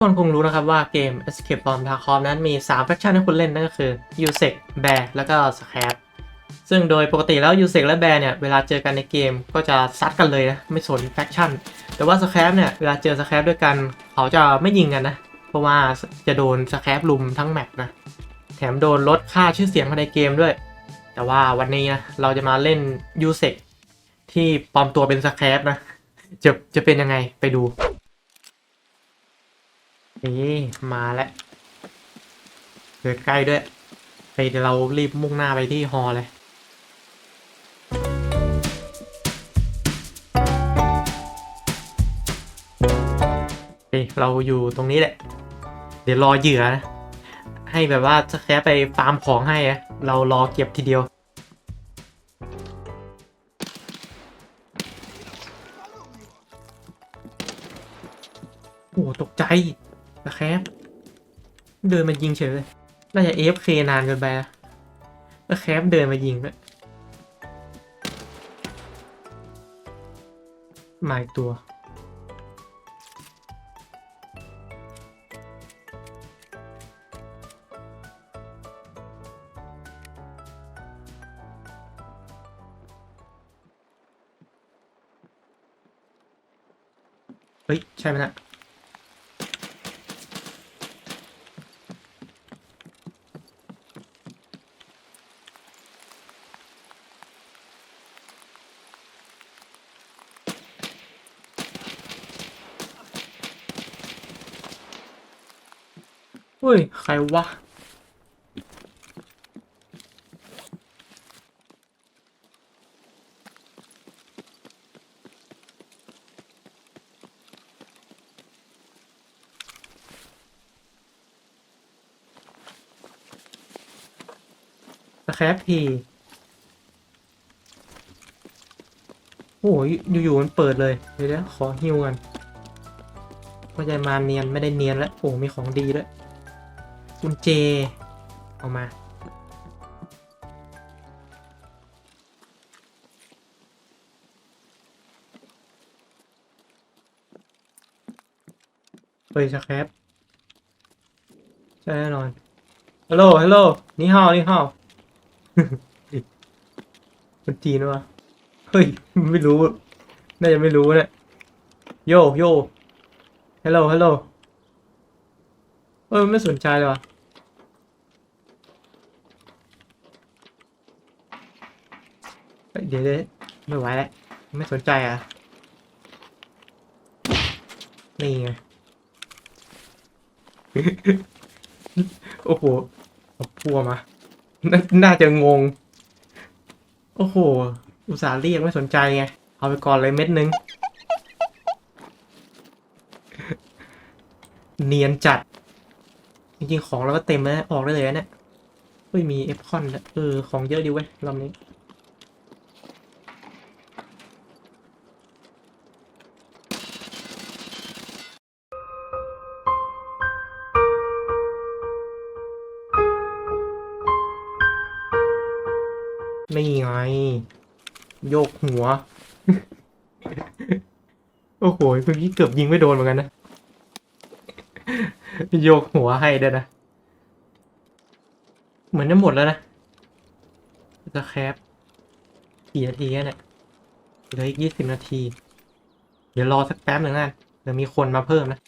ทุกคนคงรู้นะครับว่าเกม Escape from Tarkov นั้นมี 3 แฟคชั่นให้คุณเล่นนั่นก็คือ USEC Bear แล้วก็ Scrap ซึ่งโดยปกติแล้ว USEC และ Bear เนี่ย เวลาเจอกันในเกมก็จะซัดกันเลยนะ ไม่สนแฟคชั่น แต่ว่า Scrap เนี่ย เวลาเจอ Scrap ด้วยกัน เขาจะไม่ยิงกันนะ เพราะว่าจะโดน Scrap ลุมทั้งแมปนะ แถมโดนลดค่าชื่อเสียงภายในเกมด้วย แต่ว่าวันนี้นะเราจะมาเล่น USEC ที่ปลอมตัวเป็น Scrap นะจะจะเป็นยังไงไปดู นี่มาแล้วเกิดใกล้ด้วยไปเดี๋ยวเรารีบมุ่งหน้าไปที่ฮอเลยเฮ้ยเราอยู่ตรงนี้แหละ เดี๋ยวรอเหยื่อนะ ให้แบบว่าจะแค่ไปฟาร์มของให้อะเรารอเก็บทีเดียว โอ้ตกใจ ตะแคบเดินมายิงเฉยเลยน่าจะ AFK นานเกินไปนะแคบเดินมายิงด้วยมาอีกตัว เฮ้ย ใช่ไหมนะ เฮ้ย ใครวะ สแครปทีโอ้ยอยู่ๆมันเปิดเลย เดี๋ยวนะขอฮิวกันก็จะมาเนียนไม่ได้เนียนแล้ว โอ้ มีของดีด้ว กุญเจเอามา เฮ้ยสแครปใช่แน่นอน ฮัลโหล ฮัลโหล นี่ฮาวนี่ฮาวคนจีนวะเฮ้ย ไม่รู้ น่าจะไม่รู้เนี่ยโย โย ฮัลโหล ฮัลโหล เออไม่สนใจเลยวะเดี๋ยวเดี๋ยไม่ไหวแล้วไม่สนใจอะ นี่ไง โอ้โหพัวมานาน่าจะงง โอ้โห อุตส่าห์เรียกไม่สนใจไง เอาไปก่อนเลยเม็ดนึง เนียนจัด จริงๆ ของเราก็เต็มแล้ว ออกได้เลยนะเนี่ยเฮ้ย มีเอฟคอนเออ ของเยอะดีเว้ยรอบนี้นี่ไง โยกหัว โอ้โหเมื่อกี้เกือบยิงไม่โดนเหมือนกันนะ โยกหัวให้ด้วยนะ เหมือนจะหมดแล้วนะจะแคปกี่นาทีแล้วเนี่ยเหลืออีกยี่สิบนาที เดี๋ยวรอสักแป๊บหนึ่งนะเดี๋ยวมีคนมาเพิ่มนะ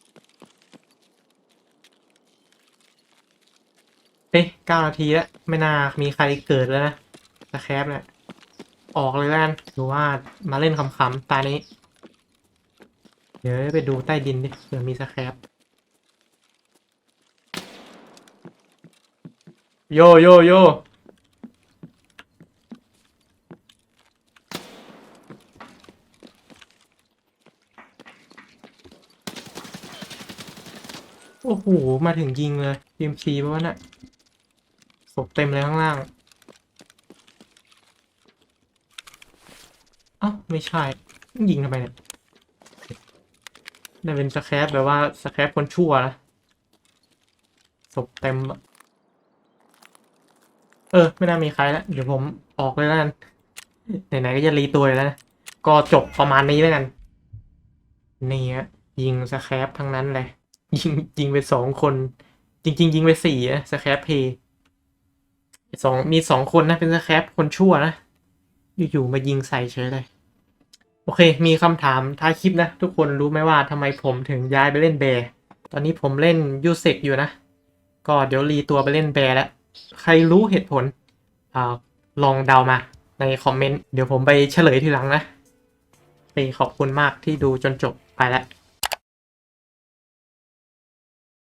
เอ๊ะเก้านาทีแล้ว ไม่น่ามีใครเกิดแล้วนะสแครปเนี่ยออกเลยแล้วกันหรือว่ามาเล่นคำๆตานี้ เดี๋ยวไปดูใต้ดินดิเผื่อมีสแครป โยโยโยโอ้โห มาถึงยิงเลยทีมซีเพราะว่าน่ะศพเต็มเลยข้างล่าง เอ้า ไม่ใช่ ยิงทำไมเนี่ยน่าเป็นสแครปแบบว่าสแครปคนชั่วนะศพเต็มอะ เออ ไม่น่ามีใครแล้วเดี๋ยวผมออกเลยแล้วกันไหนๆก็จะรีตัวแล้วนะก็จบประมาณนี้แล้วกันนี่ฮะยิงสแครปทั้งนั้นเลยยิงยิงไปสองคน จริง ๆ ยิงไปสี่นะสแครปเพย์สองมีสองคนนะเป็นสแครปคนชั่วนะอยู่ๆมายิงใส่เฉยเลย โอเค มีคำถามท้ายคลิปนะ ทุกคนรู้ไหมว่าทำไมผมถึงย้ายไปเล่นแบร์ตอนนี้ผมเล่นยูเซกอยู่นะ ก็เดี๋ยวรีตัวไปเล่นแบร์แล้ว ใครรู้เหตุผลอลองเดามาในคอมเมนต์ เดี๋ยวผมไปเฉลยทีหลังนะไปขอบคุณมากที่ดูจนจบไปแล้ว